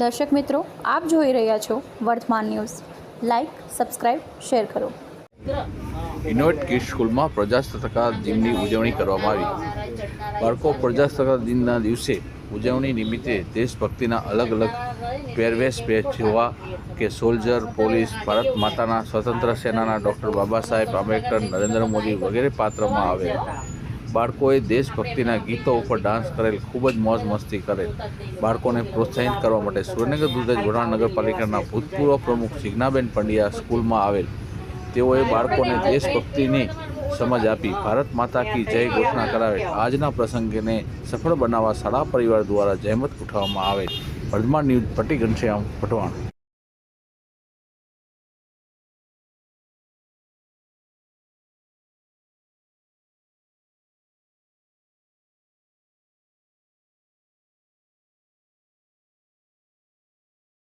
દર્શક મિત્રો, આપ જોઈ રહ્યા છો Vartman news. Like subscribe share કરો. ઇનોવેટ કિડ સ્કૂલમાં પ્રજાસત્તાક દિનની ઉજવણી કરવામાં આવી. બાળકો પ્રજાસત્તાક દિનના દિવસે ઉજવણી નિમિત્તે દેશભક્તિના અલગ અલગ પહેરવેશ પહેરવા કે સોલ્જર પોલીસ ભારત માતાના સ્વતંત્ર સેનાના ડૉક્ટર બાબા સાહેબ આંબેડકર, નરેન્દ્ર મોદી વગેરે પાત્રમાં આવે. બાળકોએ દેશભક્તિના ગીતો ઉપર ડાન્સ કરેલ ખૂબ જ મોજ મસ્તી કરેલ. બાળકોને પ્રોત્સાહિત કરવા માટે સુરેન્દ્રનગર, દુધેજ વડાણ નગરપાલિકાના ભૂતપૂર્વ પ્રમુખ જિજ્ઞાબેન પંડ્યા સ્કૂલમાં આવેલ. તેઓએ બાળકોને દેશભક્તિની સમજ આપી, ભારત માતા કી જય ઘોષણા કરાવે. આજના પ્રસંગને સફળ બનાવવા શાળા પરિવાર દ્વારા જહેમત ઉઠાવવામાં આવે વર્ધમાન ન્યૂઝ પટ્ટી ઘનશ્યામ પટવાણ